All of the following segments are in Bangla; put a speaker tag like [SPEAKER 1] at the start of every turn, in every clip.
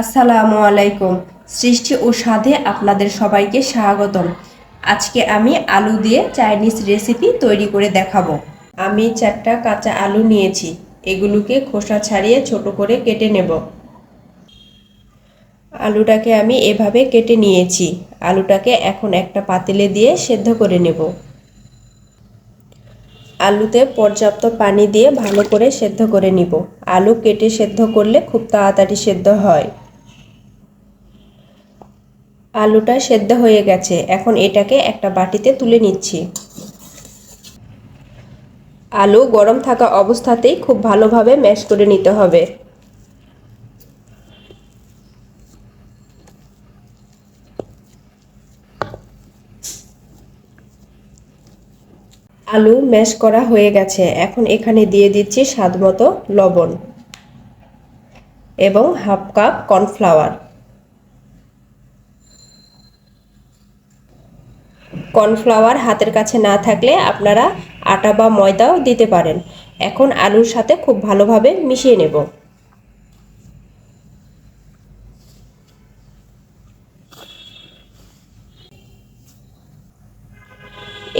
[SPEAKER 1] আসসালামু আলাইকুম। সৃষ্টি ও স্বাদে আপনাদের সবাইকে স্বাগতম। আজকে আমি আলু দিয়ে চাইনিজ রেসিপি তৈরি করে দেখাবো। আমি চারটা কাঁচা আলু নিয়েছি। এগুলোকে খোসা ছাড়িয়ে ছোট করে কেটে নেব। আলুটাকে আমি এভাবে কেটে নিয়েছি। আলুটাকে এখন একটা পাতিলে দিয়ে সেদ্ধ করে নেব। আলুতে পর্যাপ্ত পানি দিয়ে ভালো করে সেদ্ধ করে নিব। আলু কেটে সেদ্ধ করলে খুব তাড়াতাড়ি সেদ্ধ হয়। আলুটা সেদ্ধ হয়ে গেছে। এখন এটাকে একটা বাটিতে তুলে নিচ্ছি। আলু গরম থাকা অবস্থাতেই খুব ভালোভাবে ম্যাশ করে নিতে হবে। আলু ম্যাশ করা হয়ে গেছে। এখন এখানে দিয়ে দিচ্ছি স্বাদ মতো লবণ এবং হাফ কাপ কর্নফ্লাওয়ার। কর্নফ্লাওয়ার হাতের কাছে না থাকলে আপনারা আটা বা ময়দাও দিতে পারেন। এখন আলুর সাথে খুব ভালোভাবে মিশিয়ে নেব।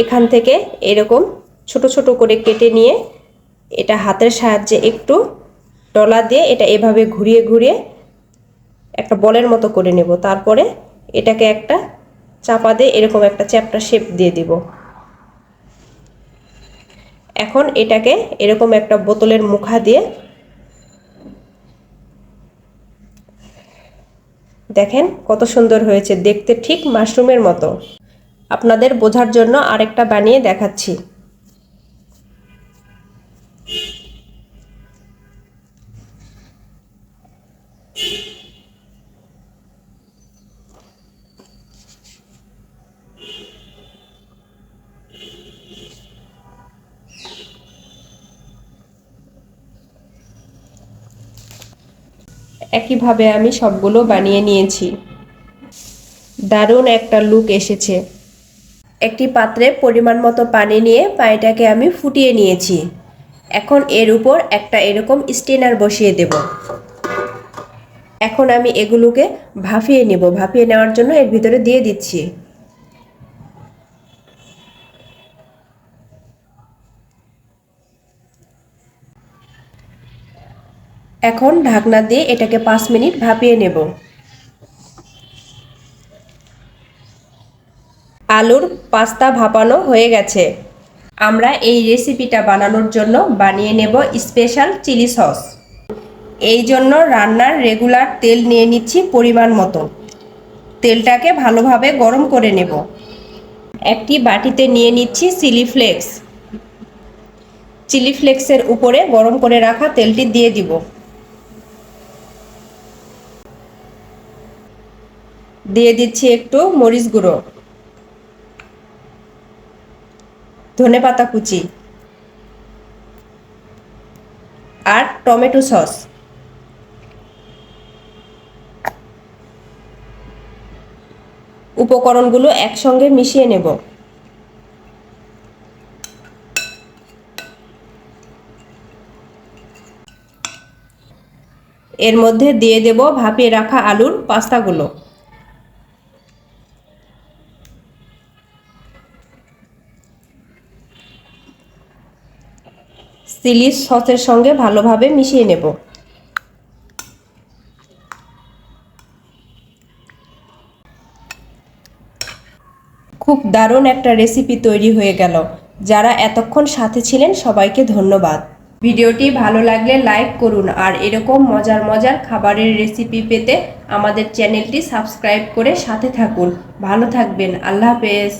[SPEAKER 1] এখান থেকে এরকম ছোট ছোট করে কেটে নিয়ে এটা হাতের সাহায্যে একটু ডলা দিয়ে এটা এভাবে ঘুরিয়ে ঘুরিয়ে একটা বলের মতো করে নেব। তারপরে এটাকে একটা চাপা দিয়ে এরকম একটা চ্যাপটা শেপ দিয়ে দিব। এখন এটাকে এরকম একটা বোতলের মুখা দিয়ে দেখেন কত সুন্দর হয়েছে, দেখতে ঠিক মাশরুমের মতো। আপনাদের বোঝার জন্য আরেকটা বানিয়ে দেখাচ্ছি। একইভাবে আমি সবগুলো বানিয়ে নিয়েছি। দারুণ একটা লুক এসেছে। একটি পাত্রে পরিমাণ মতো পানি নিয়ে পানিটাকে আমি ফুটিয়ে নিয়েছি। এখন এর উপর একটা এরকম স্টেনার বসিয়ে দেব। এখন আমি এগুলোকে ভাফিয়ে নেব। ভাফিয়ে নেওয়ার জন্য এর ভিতরে দিয়ে দিচ্ছি। এখন ঢাকনা দিয়ে এটাকে পাঁচ মিনিট ভাপিয়ে নেব। আলুর পাস্তা ভাপানো হয়ে গেছে। আমরা এই রেসিপিটা বানানোর জন্য বানিয়ে নেব স্পেশাল চিলি সস। এই জন্য রান্নার রেগুলার তেল নিয়ে নিচ্ছি পরিমাণ মতো। তেলটাকে ভালোভাবে গরম করে নেব। একটি বাটিতে নিয়ে নিচ্ছি চিলি ফ্লেক্স। চিলি ফ্লেক্সের উপরে গরম করে রাখা তেলটি দিয়ে দিব। দিয়ে দিচ্ছি একটু মরিচ গুঁড়ো। ধনে পাতা কুচি। আর টমেটো সস। উপকরণগুলো একসঙ্গে মিশিয়ে নেব। এর মধ্যে দিয়ে দেব ভাপিয়ে রাখা আলুর পাস্তাগুলো। চিলি সসের সঙ্গে ভালোভাবে মিশিয়ে নেব। খুব দারুণ একটা রেসিপি তৈরি হয়ে গেল। যারা এতক্ষণ সাথে ছিলেন, সবাইকে ধন্যবাদ। ভিডিওটি ভালো লাগলে লাইক করুন আর এরকম মজার মজার খাবারের রেসিপি পেতে আমাদের চ্যানেলটি সাবস্ক্রাইব করে সাথে থাকুন। ভালো থাকবেন। আল্লাহ হাফেজ।